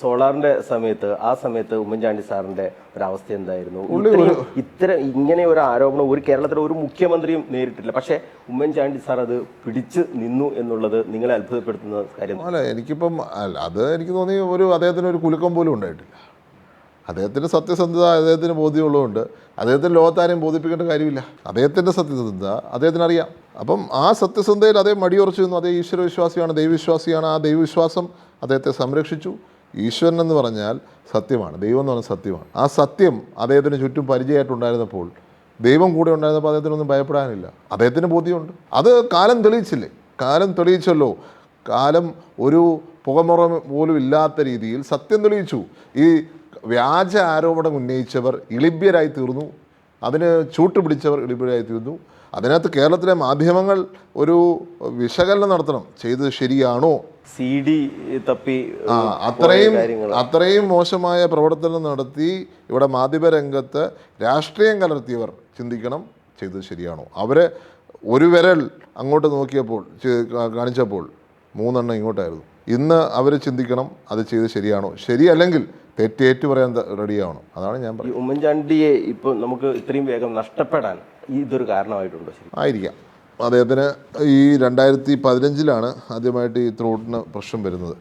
സോളാറിന്റെ സമയത്ത് ആ സമയത്ത് ഉമ്മൻചാണ്ടി സാറിന്റെ ഒരു അവസ്ഥ എന്തായിരുന്നു ഇത്തരം ഇങ്ങനെ ഒരു ആരോപണം ഒരു കേരളത്തിലെ ഒരു മുഖ്യമന്ത്രിയും നേരിട്ടില്ല. പക്ഷേ ഉമ്മൻചാണ്ടി സാർ അത് പിടിച്ചു നിന്നു എന്നുള്ളത് നിങ്ങളെ അത്ഭുതപ്പെടുത്തുന്ന കാര്യം അല്ല എനിക്കിപ്പം അല്ല അത് എനിക്ക് തോന്നി ഒരു അദ്ദേഹത്തിന് ഒരു കുലുക്കം പോലും ഉണ്ടായിട്ടില്ല. അദ്ദേഹത്തിന്റെ സത്യസന്ധത അദ്ദേഹത്തിന് ബോധ്യമുള്ളതുകൊണ്ട് അദ്ദേഹത്തിന് ലോകത്താരെയും ബോധിപ്പിക്കേണ്ട കാര്യമില്ല. അദ്ദേഹത്തിന്റെ സത്യസന്ധത അദ്ദേഹത്തിന് അറിയാം അപ്പം ആ സത്യസന്ധതയിൽ അദ്ദേഹം മടിയുറച്ചു നിന്നു. അതേ ഈശ്വരവിശ്വാസിയാണ് ദൈവവിശ്വാസിയാണ്. ആ ദൈവവിശ്വാസം അദ്ദേഹത്തെ സംരക്ഷിച്ചു. ഈശ്വരൻ എന്ന് പറഞ്ഞാൽ സത്യമാണ്. ദൈവം എന്ന് പറഞ്ഞാൽ സത്യമാണ്. ആ സത്യം അദ്ദേഹത്തിന് ചുറ്റും പരിചയമായിട്ടുണ്ടായിരുന്നപ്പോൾ ദൈവം കൂടെ ഉണ്ടായിരുന്നപ്പോൾ അദ്ദേഹത്തിനൊന്നും ഭയപ്പെടാനില്ല. അദ്ദേഹത്തിന് ബോധ്യമുണ്ട്. അത് കാലം തെളിയിച്ചില്ലേ? കാലം തെളിയിച്ചല്ലോ. കാലം ഒരു പുകമുറ പോലും ഇല്ലാത്ത രീതിയിൽ സത്യം തെളിയിച്ചു. ഈ വ്യാജ ആരോപണം ഉന്നയിച്ചവർ ഇളിബ്യരായി തീർന്നു. അതിന് ചൂട്ടുപിടിച്ചവർ ഇളിബ്യരായി തീർന്നു. അതിനകത്ത് കേരളത്തിലെ മാധ്യമങ്ങൾ ഒരു വിശകലനം നടത്തണം. ചെയ്തത് ശരിയാണോ സി ഡി തപ്പി അത്രയും അത്രയും മോശമായ പ്രവർത്തനം നടത്തി ഇവിടെ മാധ്യമരംഗത്ത് രാഷ്ട്രീയം കലർത്തിയവർ ചിന്തിക്കണം ചെയ്തത് ശരിയാണോ? അവരെ ഒരു വിരൽ അങ്ങോട്ട് നോക്കിയപ്പോൾ കാണിച്ചപ്പോൾ മൂന്നെണ്ണം ഇങ്ങോട്ടായിരുന്നു. ഇന്ന് അവർ ചിന്തിക്കണം അത് ചെയ്ത് ശരിയാണോ? ശരിയല്ലെങ്കിൽ തെറ്റേറ്റു പറയാൻ റെഡിയാവണം. അതാണ് ഞാൻ പറയുന്നത്. ഉമ്മൻചാണ്ടിയെ ഇപ്പം നമുക്ക് ഇത്രയും വേഗം നഷ്ടപ്പെടാൻ ഇതൊരു കാരണമായിട്ടുണ്ടോ ആയിരിക്കാം. അദ്ദേഹത്തിന് ഈ രണ്ടായിരത്തി പതിനഞ്ചിലാണ് ആദ്യമായിട്ട് ഈ ത്രോട്ടിന് പ്രശ്നം വരുന്നത്.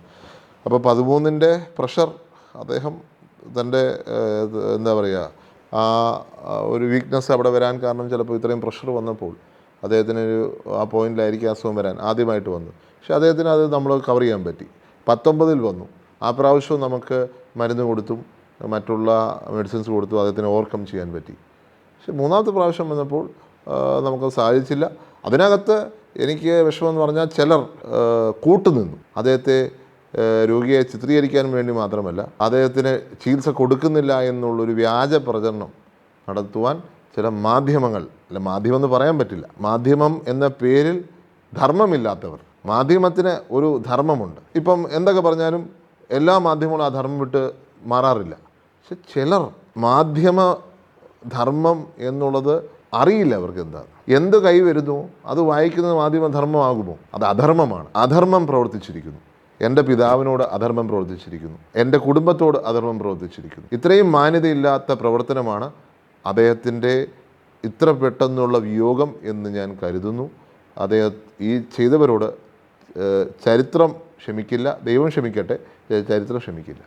അപ്പോൾ പതിമൂന്നിന്റെ പ്രഷർ അദ്ദേഹം തന്റെ എന്താ പറയുക ആ ഒരു വീക്ക്നെസ് അവിടെ വരാൻ കാരണം ചിലപ്പോൾ ഇത്രയും പ്രഷർ വന്നപ്പോൾ അദ്ദേഹത്തിന് ഒരു ആ പോയിന്റിലായിരിക്കും അസുഖം വരാൻ ആദ്യമായിട്ട് വന്നു പക്ഷെ അദ്ദേഹത്തിന് അത് നമ്മൾ കവർ ചെയ്യാൻ പറ്റി. പത്തൊമ്പതിൽ വന്നു. ആ പ്രാവശ്യവും നമുക്ക് മരുന്ന് കൊടുത്തും മറ്റുള്ള മെഡിസിൻസ് കൊടുത്തും അദ്ദേഹത്തിന് ഓവർകം ചെയ്യാൻ പറ്റി. പക്ഷെ മൂന്നാമത്തെ പ്രാവശ്യം വന്നപ്പോൾ നമുക്ക് സാധിച്ചില്ല. അതിനകത്ത് എനിക്ക് വിഷമം എന്ന് പറഞ്ഞാൽ ചിലർ കൂട്ടുനിന്നു. അദ്ദേഹത്തെ രോഗിയെ ചിത്രീകരിക്കാൻ വേണ്ടി മാത്രമല്ല അദ്ദേഹത്തിന് ചികിത്സ കൊടുക്കുന്നില്ല എന്നുള്ളൊരു വ്യാജ പ്രചരണം നടത്തുവാൻ ചില മാധ്യമങ്ങൾ അല്ല മാധ്യമം എന്ന് പറയാൻ പറ്റില്ല മാധ്യമം എന്ന പേരിൽ ധർമ്മമില്ലാത്തവർ മാധ്യമത്തിന് ഒരു ധർമ്മമുണ്ട്. ഇപ്പം എന്തൊക്കെ പറഞ്ഞാലും എല്ലാ മാധ്യമങ്ങളും ആ ധർമ്മം വിട്ട് മാറാറില്ല. പക്ഷെ ചിലർ മാധ്യമ ധർമ്മം എന്നുള്ളത് അറിയില്ല അവർക്ക് എന്താ എന്ത് കൈ വരുന്നു അത് വായിക്കുന്നത് മാധ്യമധർമ്മമാകുമോ അത് അധർമ്മമാണ്. അധർമ്മം പ്രവർത്തിച്ചിരിക്കുന്നു. എന്റെ പിതാവിനോട് അധർമ്മം പ്രവർത്തിച്ചിരിക്കുന്നു. എന്റെ കുടുംബത്തോട് അധർമ്മം പ്രവർത്തിച്ചിരിക്കുന്നു. ഇത്രയും മാന്യതയില്ലാത്ത പ്രവർത്തനമാണ് അദ്ദേഹത്തിന്റെ ഇത്ര പെട്ടെന്നുള്ള വിയോഗം എന്ന് ഞാൻ കരുതുന്നു. അദ്ദേഹം ഈ ചെയ്തവരോട് ചരിത്രം ക്ഷമിക്കില്ല ദൈവം ക്ഷമിക്കട്ടെ ചരിത്രം ക്ഷമിക്കില്ല.